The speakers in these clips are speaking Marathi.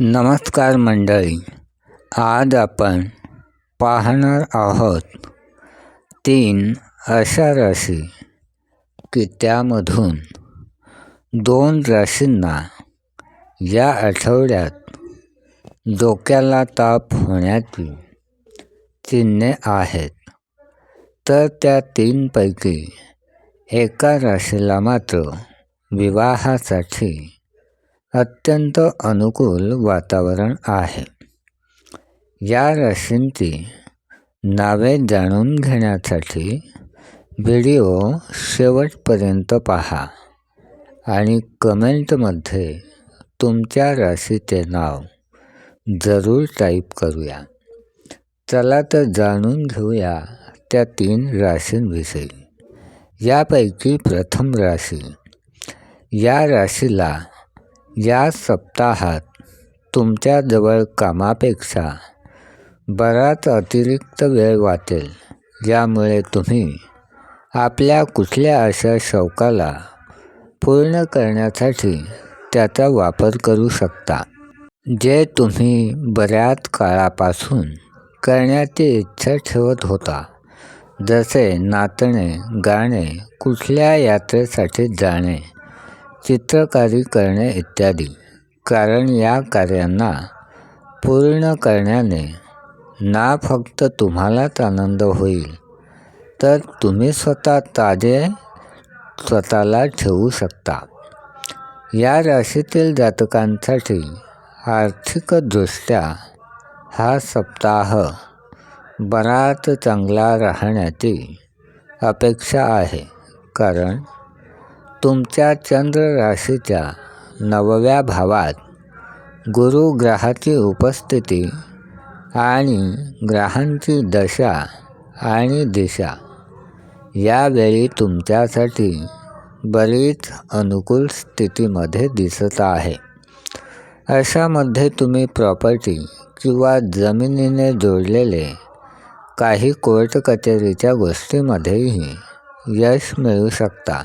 नमस्कार मंडळी आज आपण पाहणार आहोत तीन अशा राशी की त्यामधून दोन राशींना या आठवड्यात डोक्याला ताप होण्याची चिन्हे आहेत. तर त्या तीनपैकी एका राशीला मात्र विवाहासाठी अत्यंत अनुकूल वातावरण आहे. या राशींची नावे जाणून घेण्यासाठी व्हिडिओ शेवटपर्यंत पहा आणि कमेंटमध्ये तुमच्या राशीचे नाव जरूर टाईप करूया. चला तर जाणून घेऊया त्या तीन राशींविषयी. यापैकी प्रथम राशी या राशीला या सप्ताहात तुमच्याजवळ कामापेक्षा बराच अतिरिक्त वेळ वाटेल ज्यामुळे तुम्ही आपल्या कुठल्या अशा शौकाला पूर्ण करण्यासाठी त्याचा वापर करू शकता जे तुम्ही बऱ्याच काळापासून करण्याची इच्छा ठेवत होता. जसे नाचणे गाणे कुठल्या यात्रेसाठी जाणे चित्रकारी करणे इत्यादी. कारण या कार्यांना पूर्ण करण्याने ना फक्त तुम्हालाच आनंद होईल तर तुम्ही स्वतः ताजे स्वतःला ठेवू शकता. या राशीतील जातकांसाठी आर्थिकदृष्ट्या हा सप्ताह बराच चांगला राहण्याची अपेक्षा आहे. कारण तुमच्या चंद्र राशीच्या नवव्या भावात गुरु ग्रहाची उपस्थिती आणि ग्रहांची दशा आणि दिशा यावेळी तुमच्यासाठी बरीच अनुकूल स्थितीमध्ये दिसत आहे. अशामध्ये तुम्ही प्रॉपर्टी किंवा जमिनीने जोडलेले काही कोर्ट कचेरीच्या गोष्टीमध्येही यश मिळू शकता.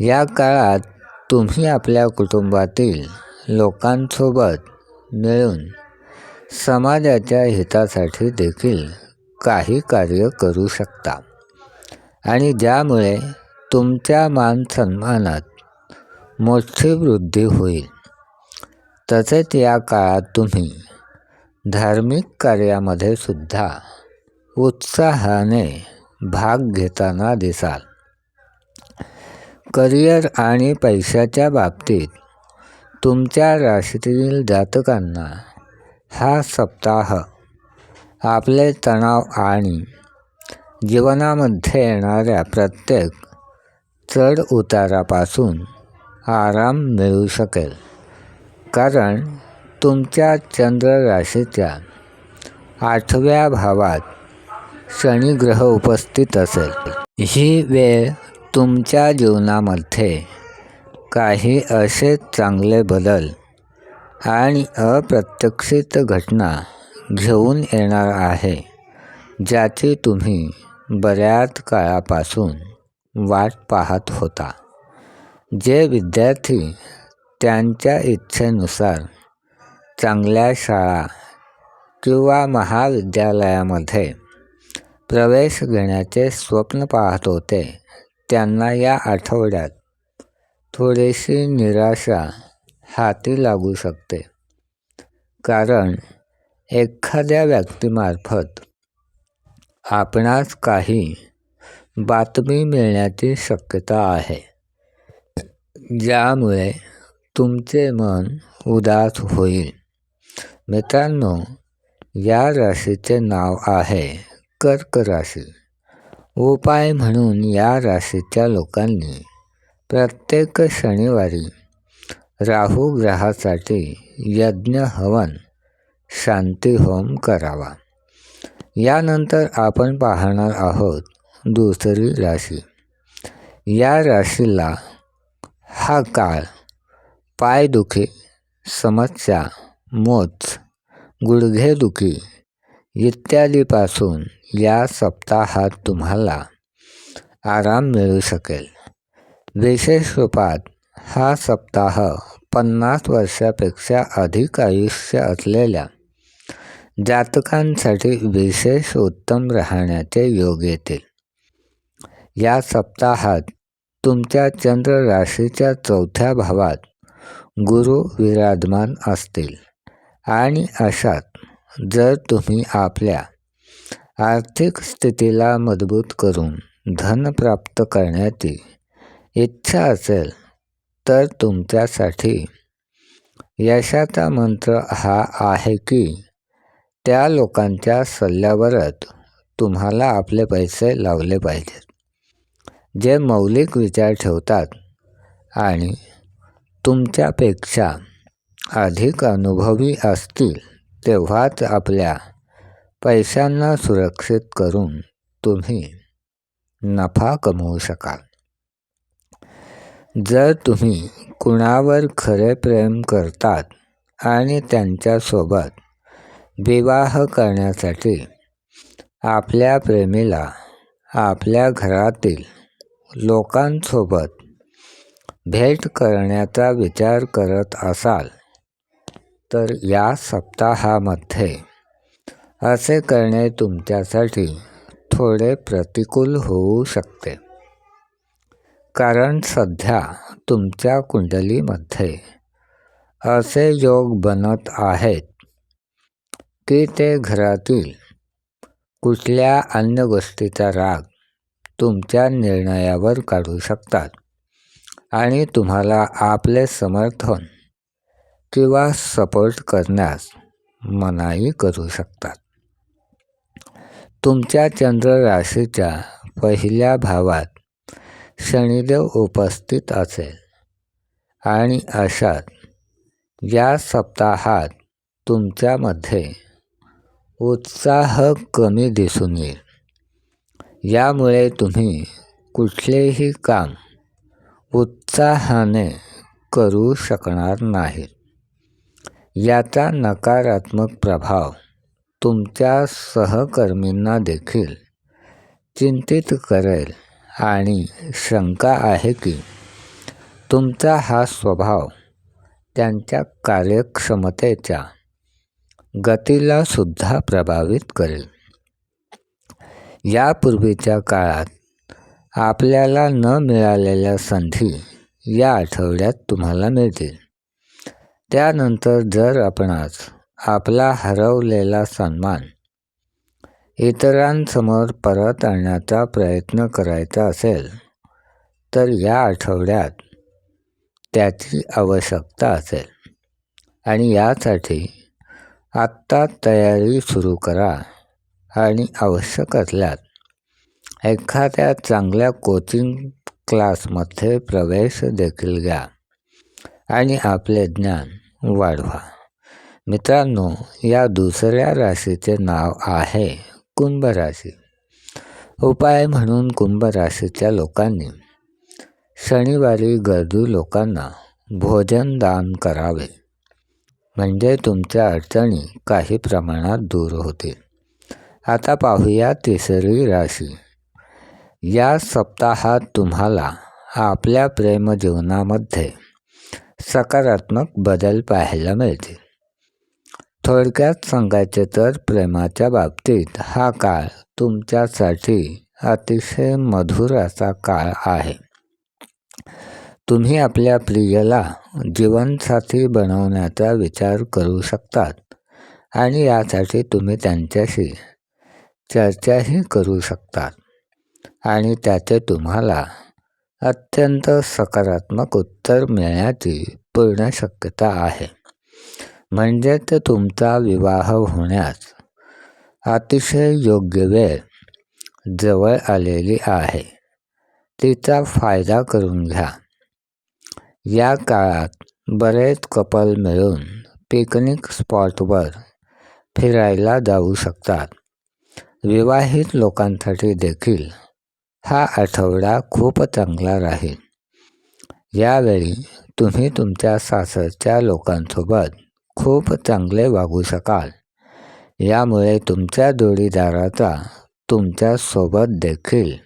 या काळात तुम्ही आपल्या कुटुंबातील लोकांसोबत मिळून समाजाच्या हितासाठी देखील काही कार्य करू शकता. आणि ज्यामुळे तुमच्या मान सन्मानात मोठी वृद्धी होईल. तसेच या काळात तुम्ही धार्मिक कार्यामध्ये सुद्धा उत्साहाने भाग घेताना दिसाल. करिअर आणि पैशाच्या बाबतीत तुमच्या राशीतील जातकांना हा सप्ताह आपले तणाव आणि जीवनामध्ये येणाऱ्या प्रत्येक चढ उतारापासून आराम मिळू शकेल. कारण तुमच्या चंद्र राशीच्या आठव्या भावात शनिग्रह उपस्थित असेल. ही वेळ तुमच्या जीवनामध्ये काही असे चांगले बदल आणि अप्रत्यक्षित घटना घेऊन येणार आहे ज्याची तुम्ही बऱ्याच काळापासून वाट पाहत होता. जे विद्यार्थी त्यांच्या इच्छेनुसार चांगल्या शाळा किंवा महाविद्यालयामध्ये प्रवेश घेण्याचे स्वप्न पाहत होते त्यांना या आठवड्यात थोडीशी निराशा हाती लागू शकते. कारण एखाद्या व्यक्तीमार्फत आपणास काही बातमी मिळण्याची शक्यता आहे. ज्यामुळे तुमचे मन उदास होईल. मित्रांनो या राशीचे नाव आहे कर्क राशी. उपाय म्हणून या राशीच्या लोकांनी प्रत्येक शनिवारी राहू ग्रहासाठी यज्ञ हवन शांती होम करावा. यानंतर आपण पाहणार आहोत दुसरी राशी. या राशीला हा काळ पायदुखी समस्या मोच गुडघेदुखी इत्यादीपासून या सप्ताहात तुम्हाला आराम मिळू शकेल. विशेष रूपात हा सप्ताह पन्नास वर्षापेक्षा अधिक आयुष्य असलेल्या जातकांसाठी विशेष उत्तम राहण्याचे योग येतील. या सप्ताहात तुमच्या चंद्र राशीच्या चौथ्या भावात गुरु विराजमान असतील आणि अशात जर तुम्ही आपल्या आर्थिक स्थितीला मजबूत करून धन प्राप्त करण्याची इच्छा असेल तर तुमच्यासाठी यशाचा मंत्र हा आहे की त्या लोकांच्या सल्ल्यावरच तुम्हाला आपले पैसे लावले पाहिजेत. जे मौलिक विचार ठेवतात आणि तुमच्यापेक्षा अधिक अनुभवी असतील तेव्हाच आपल्या पैशांना सुरक्षित करून तुम्ही नफा कमवू शकाल. जर तुम्ही कुणावर खरे प्रेम करतात आणि त्यांच्यासोबत विवाह करण्यासाठी आपल्या प्रेमीला आपल्या घरातील लोकांसोबत भेट करण्याचा विचार करत असाल तर या सप्ताहामध्ये असे करणे तुमच्यासाठी थोडे प्रतिकूल होऊ शकते. कारण सध्या तुमच्या कुंडलीमध्ये असे योग बनत आहेत की ते घरातील कुठल्या अन्य गोष्टीचा राग तुमच्या निर्णयावर काढू शकतात आणि तुम्हाला आपले समर्थन किंवा सपोर्ट करण्यास मनाई करू शकतात. तुमच्या चंद्र राशीच्या पहिल्या भावात शनिदेव उपस्थित असेल आणि अशात या सप्ताहात तुमच्यामध्ये उत्साह कमी दिसून येईल. यामुळे तुम्ही कुठलेही काम उत्साहाने करू शकणार नाहीत. याचा नकारात्मक प्रभाव तुमच्या सहकर्मींना देखील चिंतित करेल आणि शंका आहे की तुमचा हा स्वभाव त्यांच्या कार्यक्षमतेच्या गतीला सुद्धा प्रभावित करेल. यापूर्वीच्या काळात आपल्याला न मिळालेल्या संधी या आठवड्यात तुम्हाला मिळतील. त्यानंतर जर आपणास आपला हरवलेला सन्मान इतरांसमोर परत आणण्याचा प्रयत्न करायचा असेल तर या आठवड्यात त्याची आवश्यकता असेल. आणि यासाठी आत्ता तयारी सुरू करा आणि आवश्यक असल्यास एखाद्या चांगल्या कोचिंग क्लासमध्ये प्रवेश देखील घ्या. आणि आपले ज्ञान वाढवा. मित्रांनो या दुसऱ्या राशीचे नाव आहे कुंभ राशी उपाय म्हणून कुंभ राशीच्या लोकांनी शनिवारी गरजू लोकांना भोजन दान करावे. म्हणजे तुमच्या अडचणी काही प्रमाणात दूर होतील. आता पाहूया तिसरी राशी. या सप्ताहात तुम्हाला आपल्या प्रेमजीवनामध्ये सकारात्मक बदल पाहायला मिळतील. थोडक्यात सांगायचे तर प्रेमाच्या बाबतीत हा काळ तुमच्यासाठी अतिशय मधुर असा काळ आहे. तुम्ही आपल्या प्रियला जीवनसाथी बनवण्याचा विचार करू शकतात आणि यासाठी तुम्ही त्यांच्याशी चर्चाही करू शकतात आणि त्याचे तुम्हाला अत्यंत सकारात्मक उत्तर मिळण्याची पूर्ण शक्यता आहे. म्हणजेच तुमचा विवाह होण्यास अतिशय योग्य वेळ जवळ आलेली आहे. तिचा फायदा करून घ्या. या काळात बरेच कपल मिळून पिकनिक स्पॉटवर फिरायला जाऊ शकतात. विवाहित लोकांसाठी देखील हा आठवडा खूप चांगला राहील. यावेळी तुम्ही तुमच्या सासरच्या लोकांसोबत खूप चांगले वागू शकाल. यामुळे तुमच्या जोडीदाराचा तुमच्यासोबत देखील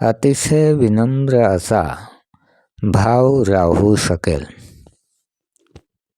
अतिशय विनम्र असा भाव राहू शकेल.